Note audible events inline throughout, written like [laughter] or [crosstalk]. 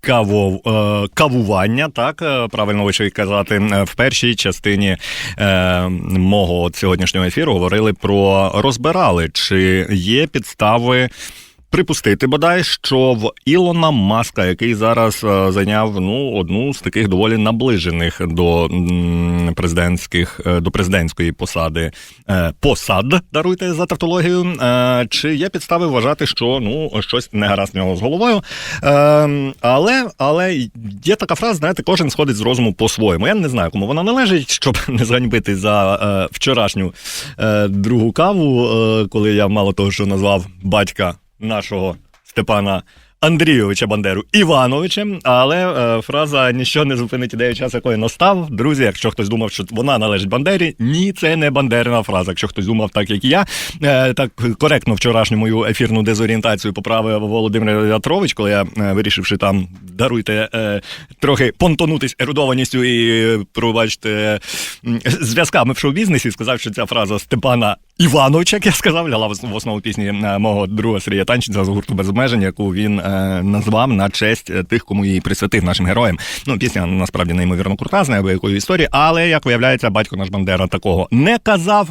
каво, е, кавування, так е, правильно вийшло казати. Е, В першій частині е, мого сьогоднішнього ефіру говорили про розбирали, чи є підстави. Припустити бодай, що в Ілона Маска, який зараз е, зайняв ну одну з таких доволі наближених до президентських е, до президентської посади е, посад, даруйте за тавтологію. Чи є підстави вважати, що ну щось не гаразд нього з головою? Але але є така фраза, знаєте, кожен сходить з розуму по-своєму. Я не знаю, кому вона належить, щоб [laughs] не зганьбити за вчорашню другу каву, коли я мало того, що назвав батька нашого Степана Андрійовича Бандеру Івановичем, але е, фраза ніщо не зупинить ідею час, якої настав. Друзі, якщо хтось думав, що вона належить Бандері, ні, це не бандерна фраза. Якщо хтось думав так, як і я, е, так коректно вчорашню мою ефірну дезорієнтацію поправив Володимир Ятрович, коли я е, вирішивши там даруйте е, трохи понтонутись ерудованістю і е, пробачте м, зв'язками в шоу-бізнесі, сказав, що ця фраза Степана Іванович, як я сказав, ляла в основу пісні е, мого друга Сергія Танченця з гурту без обмежень, яку він е, назвав на честь е, тих, кому її присвятив нашим героям. Ну, пісня насправді неймовірно крута, з неабиякою історії, але як виявляється, батько наш Бандера такого не казав.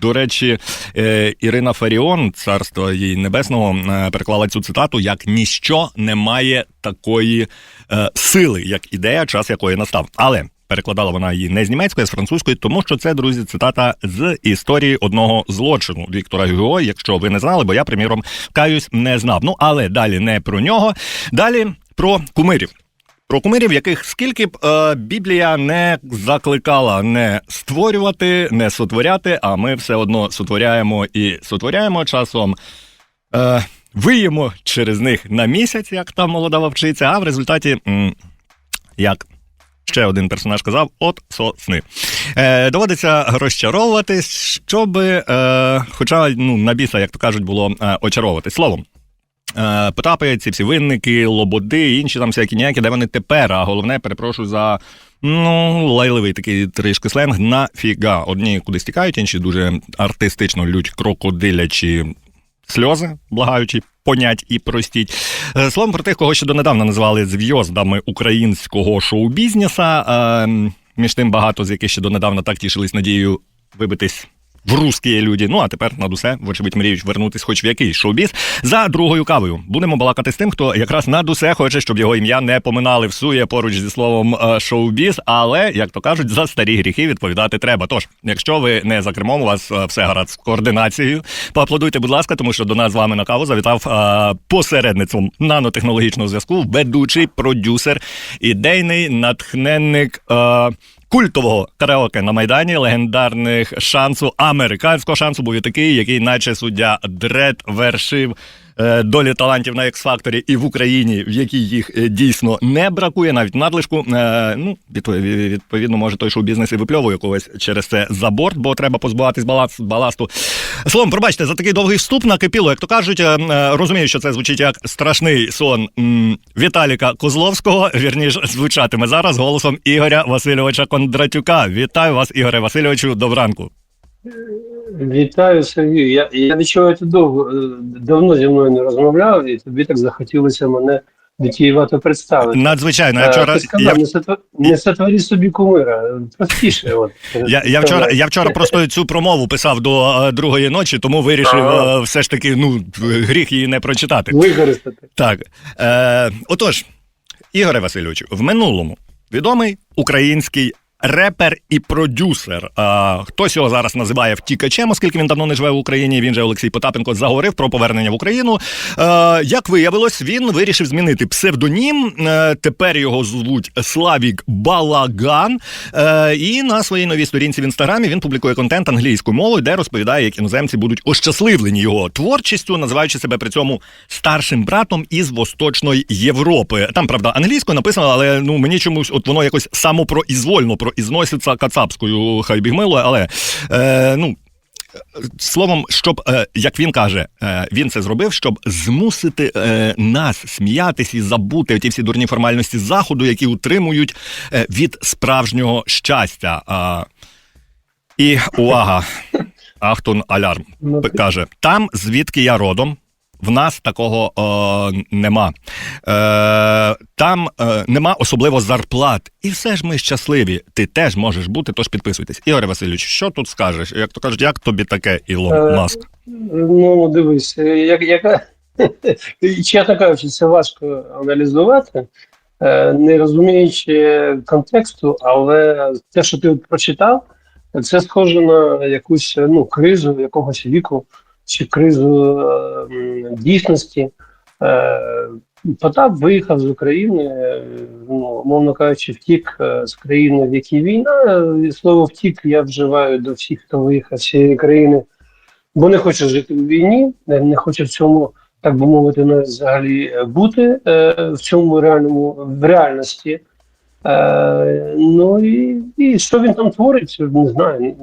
До речі, е, Ірина Фаріон, царство їй небесного, е, переклала цю цитату як ніщо не має такої е, сили, як ідея, час якої настав. Але Перекладала вона її не з німецької, а з французької, тому що це, друзі, цитата з історії одного злочину Віктора Гюго. Якщо ви не знали, бо я, приміром, каюсь, не знав. Ну але далі не про нього. Далі про кумирів. Про кумирів, яких скільки б е, Біблія не закликала не створювати, не сотворяти, а ми все одно сотворяємо і сотворяємо часом. Е, виємо через них на місяць, як там молода вовчиця, а в результаті, м, як ще один персонаж казав: от сосни. Е, доводиться розчаровуватись, щоб, е, хоча ну, на біса, як то кажуть, було е, очаровуватись. Словом. Е, Потапи, ці всі винники, лободи, інші там всякі ніякі, де вони тепер, а головне, перепрошую за ну, лайливий такий трішки сленг, нафіга. Одні кудись тікають, інші дуже артистично лють крокодилячі сльози, благаючи, понять і простіть. Е, Словом про тих, кого ще донедавна називали зв'яздами українського шоу-бізнеса. Е, Між тим багато з яких ще донедавна так тішились надією вибитись. В русські люди. Ну а тепер над усе, вочевидь, мріють вернутись хоч в якийсь шоу-біз. За другою кавою будемо балакати з тим, хто якраз над усе хоче, щоб його ім'я не поминали всує поруч зі словом е, шоу-біз, але, як то кажуть, за старі гріхи відповідати треба. Тож, якщо ви не за кермом, у вас е, все гаразд з координацією, поаплодуйте, будь ласка, тому що до нас з вами на каву завітав е, посередництвом нанотехнологічного зв'язку, ведучий продюсер, ідейний натхненник. Е, Культового караоке на майдані легендарних шансу американського шансу був і такий, який, наче суддя Дред, вершив долі талантів на X-Factor і в Україні, в якій їх е, дійсно не бракує, навіть надлишку. Е, ну, відпов- відповідно, може той шоу-бізнес і випльовує когось через це за борт, бо треба позбуватись баланс, баласту. Словом, пробачте, за такий довгий вступ накипіло, як то кажуть. Е, е, розумію, що це звучить як страшний сон Віталіка Козловського. Вірніш, звучатиме зараз голосом Ігоря Васильовича Кондратюка. Вітаю вас, Ігоре Васильовичу. Добранку. Вітаю, Сергію. Я, я відчуваю, ти довго, е, давно зі мною не розмовляв, і тобі так захотілося мене витіювато представити. Надзвичайно, я Е, вчора сказав, я, не, сотвор... не сотворі собі кумира. Простіше. От, я, я вчора я вчора просто цю промову писав до е, другої ночі, тому вирішив Ага. е, все ж таки ну гріх її не прочитати. Використати. Так. Е, отож, Ігоре Васильовичу, в минулому відомий український репер і продюсер. А, хтось його зараз називає втікачем, оскільки він давно не живе в Україні. Він же Олексій Потапенко заговорив про повернення в Україну. А, як виявилось, він вирішив змінити псевдонім. Е, тепер його звуть Славік Балаган. Е, і на своїй новій сторінці в інстаграмі він публікує контент англійською мовою, де розповідає, як іноземці будуть ощасливлені його творчістю, називаючи себе при цьому старшим братом із Восточної Європи. Там правда англійською написано, але ну мені чомусь от воно якось самопроізвольно произноситься кацапською, хай бігмило, але е, ну. Словом, щоб, е, як він каже, е, він це зробив, щоб змусити е, нас сміятись і забути ті всі дурні формальності заходу, які утримують від справжнього щастя. І увага! Ахтун алярм Ну, каже: там, звідки я родом. В нас такого е, нема. Е, там е, нема особливо зарплат. І все ж ми щасливі. Ти теж можеш бути, тож підписуйтесь. Ігоре Васильович, що тут скажеш? Як то кажуть, як тобі таке Ілон Е, Ну, дивись, е, як, яка, [laughs] чесно кажучи, це важко аналізувати, е, не розуміючи контексту, але те, що ти прочитав, це схоже на якусь ну, кризу якогось віку чи кризу е, дійсності. Е, Потап виїхав з України, е, ну, мовно кажучи, втік з країни, в якій війна. Слово втік я вживаю до всіх, хто виїхав з цієї країни бо не хоче жити в війні, не хоче в цьому, так би мовити, навіть взагалі бути в цьому реальному в реальності. Е, ну і, і що він там творить, не знаю.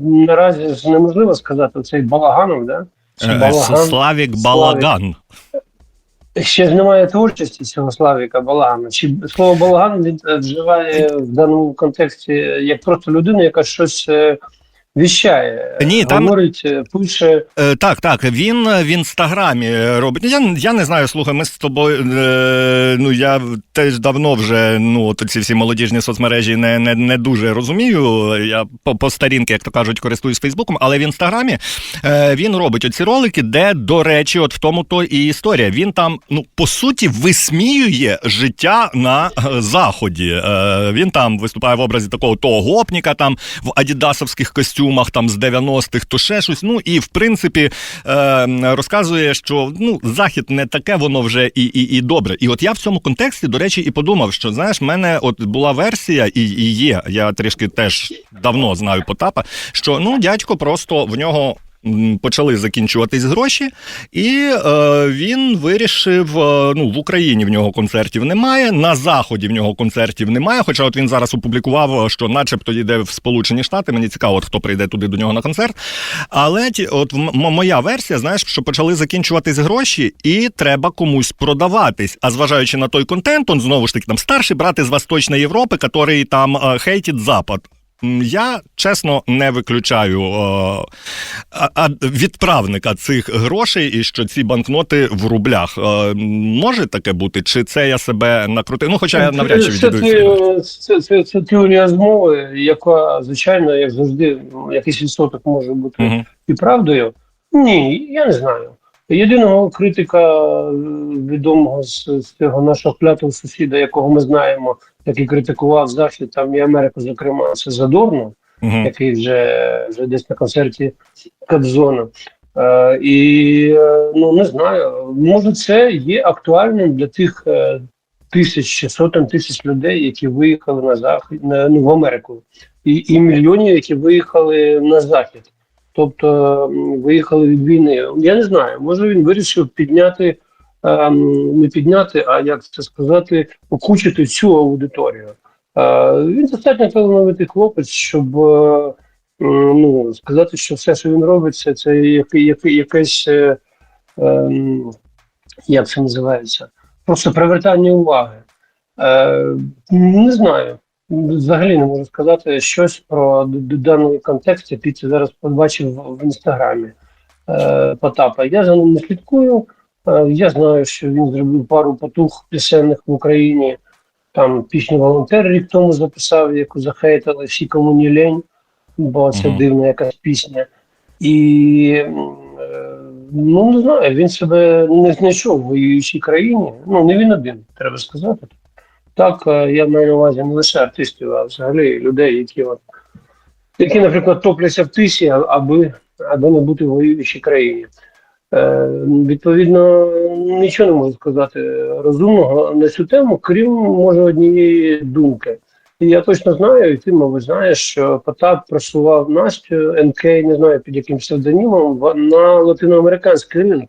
Наразі ж неможливо сказати цей балаганов, да? Е, балаган. Славік Балаган. Ще ж немає творчості цього Славіка Балагана. Чи слово балаган він е, вживає в даному контексті як просто людина, яка щось віщає, Ні, там- говорить, е, пише. Е, так, так. Він в інстаграмі робить. Я, я не знаю, слухай, ми з тобою. Е, ну я теж давно вже ну, от ці всі молодіжні соцмережі не, не, не дуже розумію. Я по, по старінки, як то кажуть, користуюсь Фейсбуком, але в інстаграмі е, він робить оці ролики, де, до речі, от в тому то і історія. Він там, ну, по суті, висміює життя на е, заході. Е, він там виступає в образі такого того гопніка, там в адідасовських костюмах, там з 90-х, то ще щось. Ну і в принципі е, розказує, що ну захід не таке, воно вже і, і, і добре. І от я в цьому контексті, до речі, і подумав, що знаєш, в мене от була версія, і, і є. Я трішки теж давно знаю Потапа, що ну дядько просто в нього. Почали закінчуватись гроші, і е, він вирішив: е, ну в Україні в нього концертів немає, на заході в нього концертів немає. Хоча от він зараз опублікував, що, начебто, йде в Сполучені Штати. Мені цікаво, хто прийде туди до нього на концерт. Але ті, от моя версія, знаєш, що почали закінчуватись гроші, і треба комусь продаватись. А зважаючи на той контент, он знову ж таки там старший брат із Восточної Європи, який там е, хейтить Запад. Я чесно не виключаю а, відправника цих грошей, і що ці банкноти в рублях. Е, може таке бути? Чи це я себе накрутив? Ну, хоча я навряд чи це, відійду. це, це, це, це теорія змови, яка, звичайно, як завжди, якийсь відсоток може бути Мгм. і правдою. Ні, я не знаю. Єдиного критика е, відомого з, з цього нашого клятого сусіда, якого ми знаємо, який критикував Захід, там і Америку, зокрема, це Задорно, Мгм. який вже, вже десь на концерті Кобзона. Е, і е, ну не знаю, може це є актуальним для тих е, тисяч чи сотень тисяч людей, які виїхали на захід на, ну, в Америку, і, і мільйонів, які виїхали на захід, тобто виїхали від війни. Я не знаю, може він вирішив підняти. Ем, Не підняти, а як це сказати, окучити цю аудиторію. Е, Він достатньо талановитий хлопець, щоб е, ну, сказати, що все, що він робить, це, це якесь, е, ем, як це називається, просто привертання уваги. Не знаю. Взагалі не можу сказати щось про даний контекст, який це зараз побачив в інстаграмі е, Потапа. Я за ним не слідкую. Е, Я знаю, що він зробив пару потух пісенних в Україні. Там пісню Волонтер рік тому записав, яку захейтили всі кому не лень, бо це Мгм. дивна якась пісня. І е, ну не знаю, він себе не знайшов в воюючій країні. Ну не він один, треба сказати. Так, е, я маю на увазі не лише артистів, а взагалі людей, які от, які, наприклад, топляться в тисі, аби, аби не бути в воюючій країні. Е, відповідно, нічого не можу сказати розумного на цю тему, крім може однієї думки. І я точно знаю, і ти, мабуть, знаєш, що Потап просував Настю НК, не знаю під яким псевдонімом, на латиноамериканський ринок.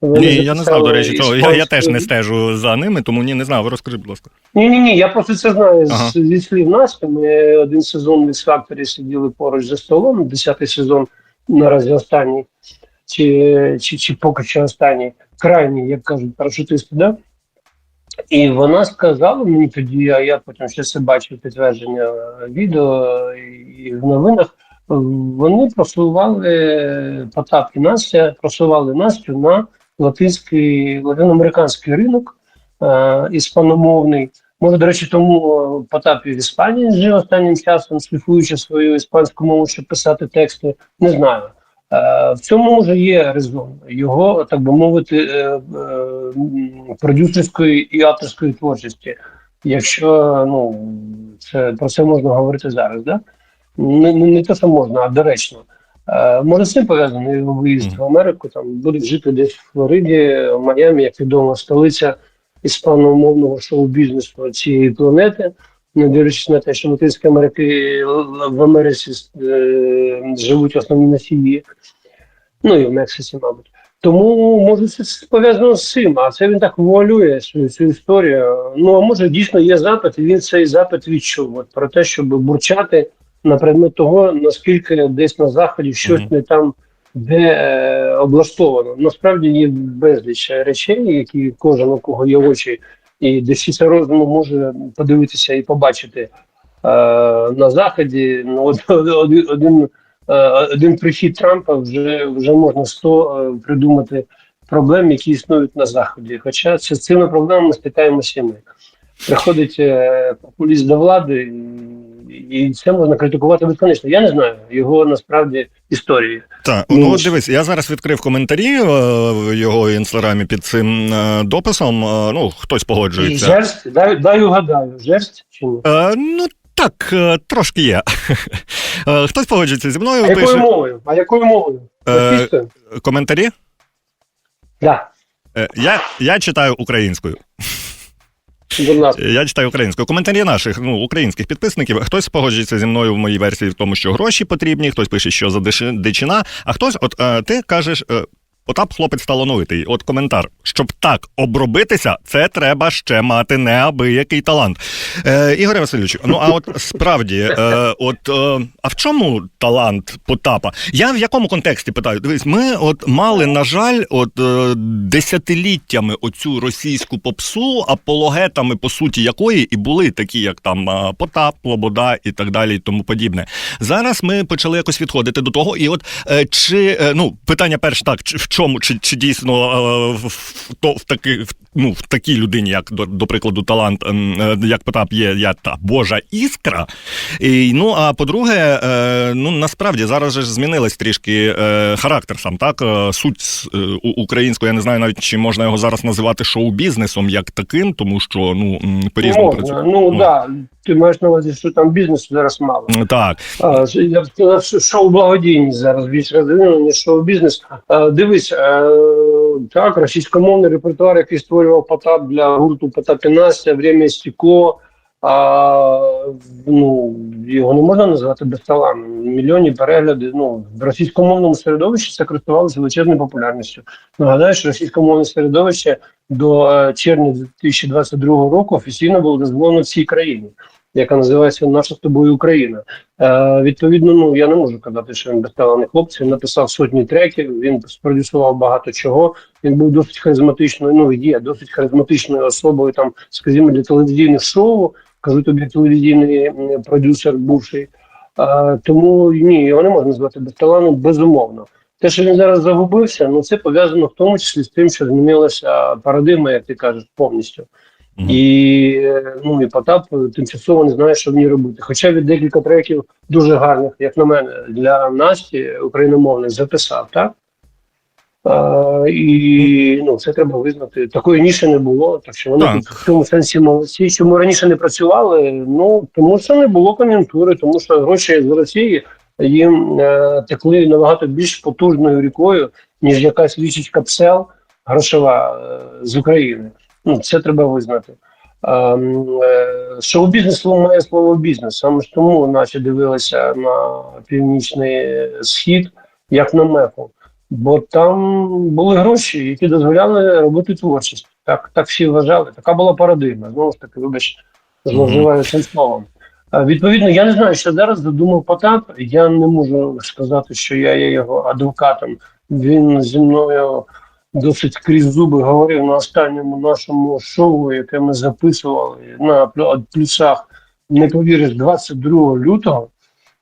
Вони Ні, я не знав, до речі, цього. Я, я теж не стежу за ними, тому ні, не знав. Розкажи, будь ласка. ні, ні, ні, я просто це знаю Ага. з, зі слів Насті. Ми один сезон в X-Factor сиділи поруч за столом, десятий сезон наразі останній, чи, чи, чи поки що останній, крайній, як кажуть парашутисти, да? І вона сказала мені тоді, а я потім ще це бачив підтвердження відео і в новинах. Вони просували Потап і Настя, просували Настю на латинський латиноамериканський ринок е, іспаномовний. Може, до речі, тому Потап і в Іспанії жив останнім часом, шліфуючи свою іспанську мову, щоб писати тексти. Не знаю. Е, в цьому може є резон його, так би мовити, е, е, продюсерської і авторської творчості. Якщо ну це про це можна говорити зараз, да? Не, не, те, що можна, а доречно. Може, з цим пов'язаний його виїзд в Америку, там будуть жити десь в Флориді, в Майамі, як відомо, столиця іспаномовного шоу-бізнесу цієї планети, не дивлячись на те, що Латинська Америки в Америці е, живуть основні носії, ну і в Мексиці, мабуть. Тому може це пов'язано з цим, а це він так вуалює свою цю історію. Ну а може дійсно є запит, і він цей запит відчув от, про те, щоб бурчати на предмет того, наскільки десь на заході щось Мгм. не там де е, облаштовано. Насправді є безліч речей, які кожен у кого є очі, і десіться розуму може подивитися і побачити е, на заході. Ну, от, [laughs] один, один, е, прихід Трампа вже вже можна сто е, придумати проблем, які існують на заході. Хоча з цими проблемами стикаємося ми. Приходить популіст до влади, і, і це можна критикувати безконечно. Я не знаю його насправді історії. Так, Ну, ну от дивись, я зараз відкрив коментарі е, в його інстаграмі під цим е, дописом. Е, ну, хтось І погоджується. жерсть, дай, дай угадаю, жерсть чи ні? Е, ну так, трошки є. [laughs] Хтось погоджується зі мною, А якою пише мовою? А якою мовою? Е, коментарі. Да, Е, Я, я читаю українською. Я читаю українською. Коментарі наших ну, українських підписників. Хтось погоджується зі мною в моїй версії в тому, що гроші потрібні, хтось пише, що за дичина, а хтось, от е, ти кажеш. Потап хлопець талановитий. От коментар. Щоб так обробитися, це треба ще мати неабиякий талант. Е, Ігоре Васильовичу, ну а от справді, е, от е, а в чому талант Потапа? Я в якому контексті питаю? Дивись, ми от мали, на жаль, от е, десятиліттями оцю російську попсу, апологетами, по суті, якої і були такі, як там е, Потап, Лобода і так далі, і тому подібне. Зараз ми почали якось відходити до того. І от е, чи е, ну питання перше так, в чому, чи, чи дійсно е, в, то, в, таки, ну, в такій людині, як до, до прикладу, талант, е, як Потап є, я та Божа іскра. І, ну а по-друге, е, ну насправді зараз же змінилась трішки е, характер сам, так суть е, у- української, я не знаю навіть чи можна його зараз називати шоу-бізнесом як таким, тому що ну по-різному працює. Ну так, да. ти маєш на увазі, що там бізнесу зараз мало. Так, А, я б сказав, що шоу благодійність зараз більш розвинено, ніж шоу-бізнес. А, дивись, е, так, російськомовний репертуар, який створював Потап для гурту Потап і Настя, «Время стекло. А, ну, його не можна назвати безталанним. Мільйонні перегляди. Ну, в російськомовному середовищі це користувалося величезною популярністю. Нагадаю, що російськомовне середовище до е, червня 2022 року офіційно було дозволено в цій країні, яка називається Наша з тобою Україна. Е, відповідно, ну я не можу казати, що він безталанний хлопець. Він написав сотні треків, він спродюсував багато чого. Він був досить харизматичною. Ну є досить харизматичною особою, там, скажімо, для телевізійних шоу. Кажу тобі, телевізійний продюсер бувший. Е, тому ні, його не можна назвати безталанним, безумовно. Те, що він зараз загубився, ну це пов'язано в тому числі з тим, що змінилася парадигма, як ти кажеш, повністю. І ну і Потап тимчасово не знає, що в ній робити. Хоча від декілька треків дуже гарних, як на мене, для Насті україномовних записав, так? А, і ну, це треба визнати. Такої ніші не було, так що вони Так. в цьому сенсі молодці. Чому раніше не працювали? Ну тому що не було кон'юнктури, тому що гроші з Росії їм е, текли набагато більш потужною рікою, ніж якась річечка псел грошова е, з України. Ну це треба визнати. А, м, е, Шоу-бізнес має слово бізнес. Саме ж тому наші дивилися на північний схід як на меку. Бо там були гроші, які дозволяли робити творчість. Так, так всі вважали. Така була парадигма. Знову ж таки, вибач, зловживаю цим словом. Відповідно, я не знаю, що зараз додумав Потап. Я не можу сказати, що я є його адвокатом. Він зі мною досить крізь зуби говорив на останньому нашому шоу, яке ми записували на плю- плюсах. Не повіриш, 22 лютого,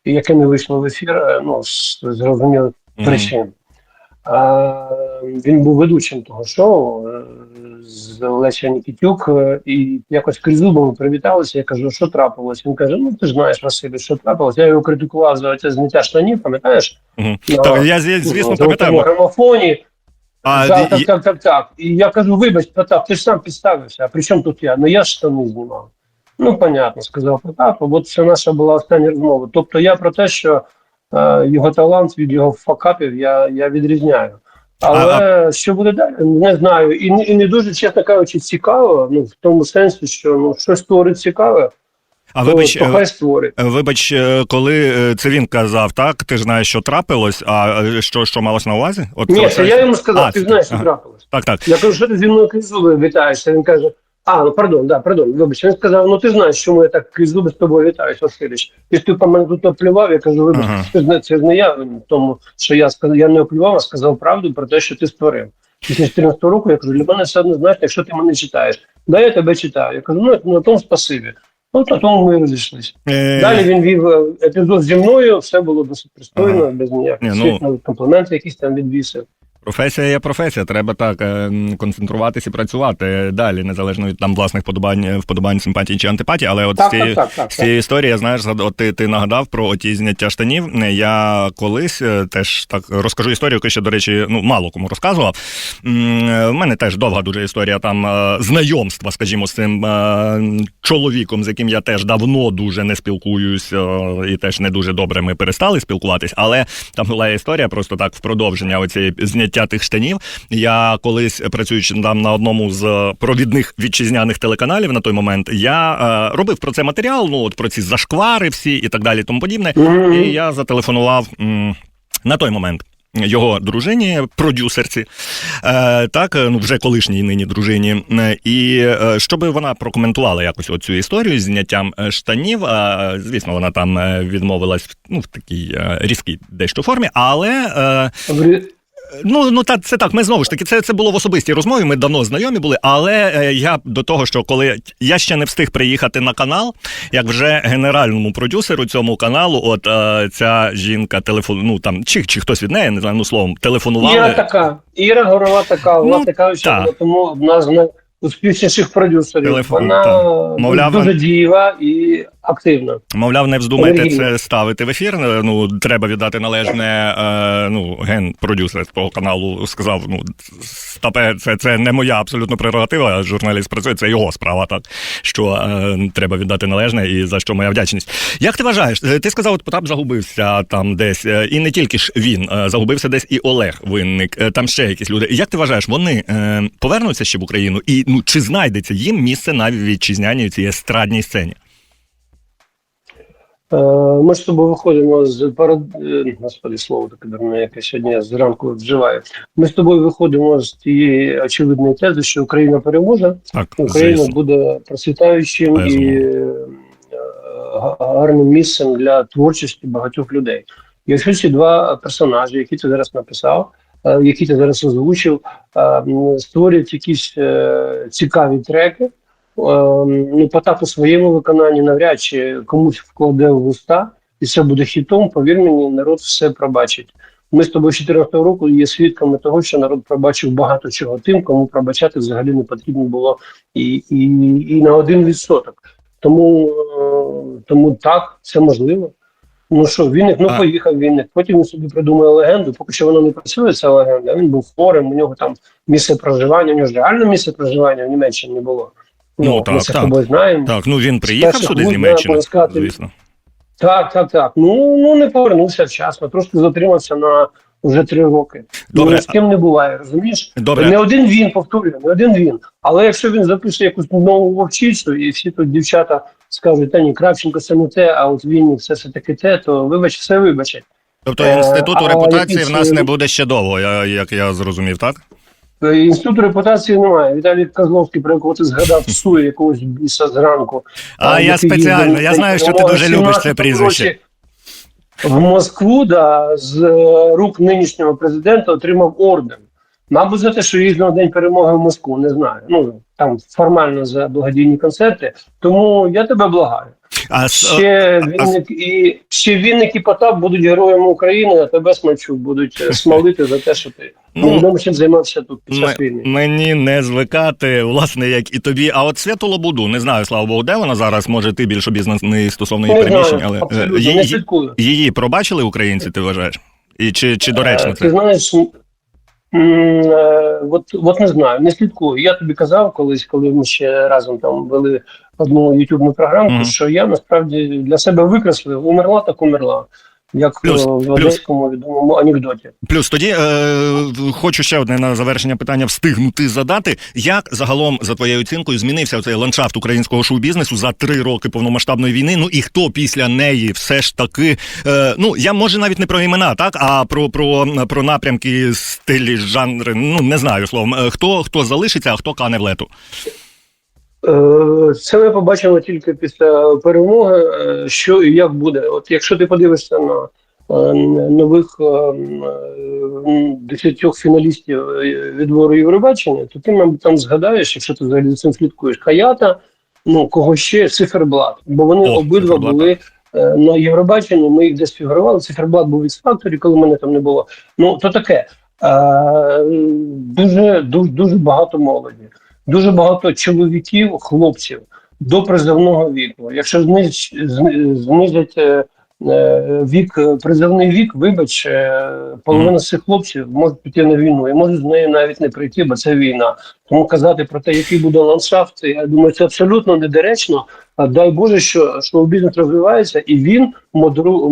яке не вийшло в ефір, е, ну з зрозумілих Мгм. причин. А, він був ведучим того шоу е, з Леся Нікітюк, е, і якось крізь зубами привіталися. Я кажу, що трапилось? Він каже: Ну ти ж знаєш, Василь, що трапилось. Я його критикував за це зняття штанів, пам'ятаєш? Мгм. На- Так, я звісно пам'ятаю. грамофоні. А, так, так, так, так, так. І я кажу, вибач, Потап, ти ж сам підставився, а при чому тут я? Ну я ж штани знімав. Ну, понятно, сказав Потап, от це наша була остання розмова. Тобто я про те, що е, його талант від його факапів я, я відрізняю. Але що буде далі, не знаю. І, не- і не дуже, чесно кажучи, цікаво, ну, в тому сенсі, що ну, щось створить цікаве, А то, вибач, то е, хай створить. Вибач, е, коли е, це він казав, так ти ж знаєш, що трапилось, а е, що, що малось на увазі? От Ні, це я йому сказав, А, ти знаєш, що ага. трапилось. Так, так. Я кажу, що ти зі мною крізь вітаєшся? Він каже: А, ну пардон, да, пардон, вибач. Він сказав: ну ти знаєш, чому я так крізь зуби з тобою вітаюсь, Василич. Ти ж ти по мене тут оплював, я кажу, вибач, Ага. не, це не я тому, що я сказав, я не оплював, а сказав правду про те, що ти створив. Після 14 року я кажу, для мене все одно знаєш, якщо ти мене читаєш. Да, я тебе читаю. Я кажу, ну на тому спасибі. Ну, на тому ми розійшлися. Е, Далі він вів е, епізод зі мною, все було досить пристойно, Ага. без ніяких Ні, ну- комплементів якісь там відвісив. Професія є професія. Треба так е, концентруватися і працювати далі, незалежно від там власних вподобань, вподобань симпатії чи антипатії. Але от з цієї так, так, так, з цієї історії, знаєш, от ти, ти нагадав про оті зняття штанів. Я колись е, теж так розкажу історію, яку ще, до речі, ну мало кому розказував. Е, мене теж довга дуже історія там е, знайомства, скажімо, з цим е, чоловіком, з яким я теж давно дуже не спілкуюсь, е, і теж не дуже добре ми перестали спілкуватись. Але там була історія просто так в продовження оцієї зняття тих штанів. Я колись працюючи там на одному з провідних вітчизняних телеканалів на той момент, я е, робив про це матеріал. Ну от про ці зашквари всі і так далі, тому подібне. І я зателефонував м, на той момент. Його дружині, продюсерці, е, так, е, ну вже колишній нині дружині, Е, і е, щоб вона прокоментувала якось оцю історію з зняттям е, штанів. е, звісно, вона там е, відмовилась ну, в такій е, різкій дещо формі, але е, Ну, ну та це так. Ми знову ж таки, це, це було в особистій розмові. Ми давно знайомі були. Але е, я до того, що коли я ще не встиг приїхати на канал, як вже генеральному продюсеру цьому каналу, от е, ця жінка телефон, ну там чи, чи хтось від неї, не знаю, ну словом, телефонували. Іра така. Іра Горова така, вона Ну, така, що вона тому одна з найуспішніших продюсерів. Телефон, вона так. Мовляв, дуже дієва і активна. Мовляв, не вздумайте це ставити в ефір. Ну треба віддати належне. Е, ну, ген-продюсер того каналу сказав: ну стапе, це, це не моя абсолютно прерогатива. Журналіст працює, це його справа, так що е, треба віддати належне, і за що моя вдячність. Як ти вважаєш? Е, Ти сказав, от Потап загубився там десь, е, і не тільки ж він загубився десь і Олег Винник. Там ще якісь люди. Як ти вважаєш, вони е, повернуться ще в Україну? І ну чи знайдеться їм місце на вітчизняній цій естрадній сцені? Е, Ми з тобою виходимо з парад... е, Господи, слово таке дурне, яке сьогодні я зранку вживаю. Ми з тобою виходимо з тієї очевидної тези, що Україна переможе, Так, Україна звісно. буде процвітаючим і е, га- гарним місцем для творчості багатьох людей. Якщо ці два персонажі, які ти зараз написав, які ти зараз озвучив, м, створять якісь цікаві треки. Е, Ну, Потап у своєму виконанні навряд чи комусь вкладе в уста, і це буде хітом. Повір мені, народ все пробачить. Ми з тобою 14 року є свідками того, що народ пробачив багато чого тим, кому пробачати взагалі не потрібно було і, і, і на один відсоток. Тому, е, тому так, це можливо. Ну що, Вінник, ну поїхав Вінник. Потім він собі придумає легенду, поки що воно не працює, ця легенда. Він був хворим, у нього там місце проживання, у нього ж реально місце проживання в Німеччині не було. Ну, ми так, це з так. тобою знаємо. Так, ну він приїхав перших сюди з Німеччини, звісно. Так, так, так. Ну, ну не повернувся вчасно, трошки затримався на вже три роки. Добре. Ну, з ким не буває, розумієш? Добре. Не один він, повторюю, не один він. Але якщо він запише якусь нову вовчицю, і всі тут дівчата скажуть, та ні, Кравченко це не те, а от він це все таки те, то вибач, все вибачать. Тобто Е, інституту а репутації в нас е, не буде ще довго, я, як я зрозумів, так? Е, Інституту репутації немає. Віталій Козловський, про якого ти згадав, псує якогось біса зранку. А, я спеціально, їздив я знаю, що ти дуже любиш це прізвище. В Москву, да, з е, рук нинішнього президента отримав орден. Мабуть, за те, що їздив на день перемоги в Москву, не знаю. Ну там формально за благодійні концерти. Тому я тебе благаю. А Ще Вінник і ще Вінник і Потап будуть героями України, а тебе смачу будуть е, смалити за те, що ти Ну, чим займався тут під час війни. мені не звикати, власне, як і тобі. А от Святу Лободу, не знаю, слава Богу, де вона зараз. Може, ти більше бізнесний стосовно її Не переміщень, але е, абсолютно, не її, її пробачили українці, ти вважаєш? І чи, чи доречно Е, це? Ти знаєш, от, от не знаю, не слідкую. Я тобі казав колись, коли ми ще разом там вели одну ютубну програмку, Мгм. що я насправді для себе викреслив, умерла так умерла. Як Плюс, в плюс. одеському відомому анекдоті. Плюс тоді е, хочу ще одне на завершення питання встигнути задати. Як загалом, за твоєю оцінкою, змінився цей ландшафт українського шоу-бізнесу за три роки повномасштабної війни? Ну і хто після неї все ж таки, е, ну я може навіть не про імена, так а про, про, про напрямки, стилі, жанри. Ну не знаю словом. Е, Хто хто залишиться, а хто кане в лету? Е, Це ми побачимо тільки після перемоги, е, що і як буде. От якщо ти подивишся на е, нових десятьох фіналістів відбору Євробачення, то ти, мабуть, там згадаєш, якщо ти взагалі за цим слідкуєш, Хаята, ну кого ще циферблат, бо вони О, обидва «Циферблат», були. На Євробаченні ми їх десь фігурували. Циферблат був від факторі, коли мене там не було. Ну то таке. Е, дуже, дуже, дуже багато молоді дуже багато чоловіків, хлопців до призовного віку. Якщо зниж, зни- знизять е, е, вік, призовний вік, вибач, е, половина з цих хлопців можуть піти на війну і можуть з нею навіть не прийти, бо це війна. Тому казати про те, який буде ландшафт, я думаю, це абсолютно недоречно. А дай Боже, що шоу-бізнес розвивається, і він модру,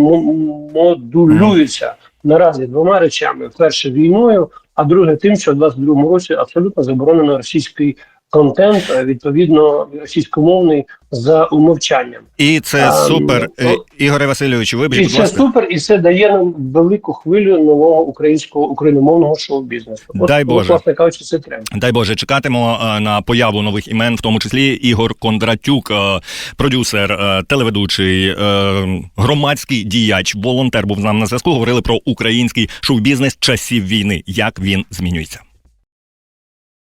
модулюється наразі двома речами: перше війною, а друге тим, що в 22-му році абсолютно заборонено російський контент, відповідно російськомовний за умовчанням. І це А, супер, ну, Е, Ігоре Васильовичу. Вибачте, І це ласка. супер, і це дає нам велику хвилю нового українського україномовного шоу-бізнесу. Дай от, Боже. власне кажучи, це треба. Дай Боже, чекатимо е, на появу нових імен, в тому числі Ігор Кондратюк, е, продюсер, е, телеведучий, е, громадський діяч, волонтер був з нами на зв'язку. Говорили про український шоу-бізнес часів війни, як він змінюється.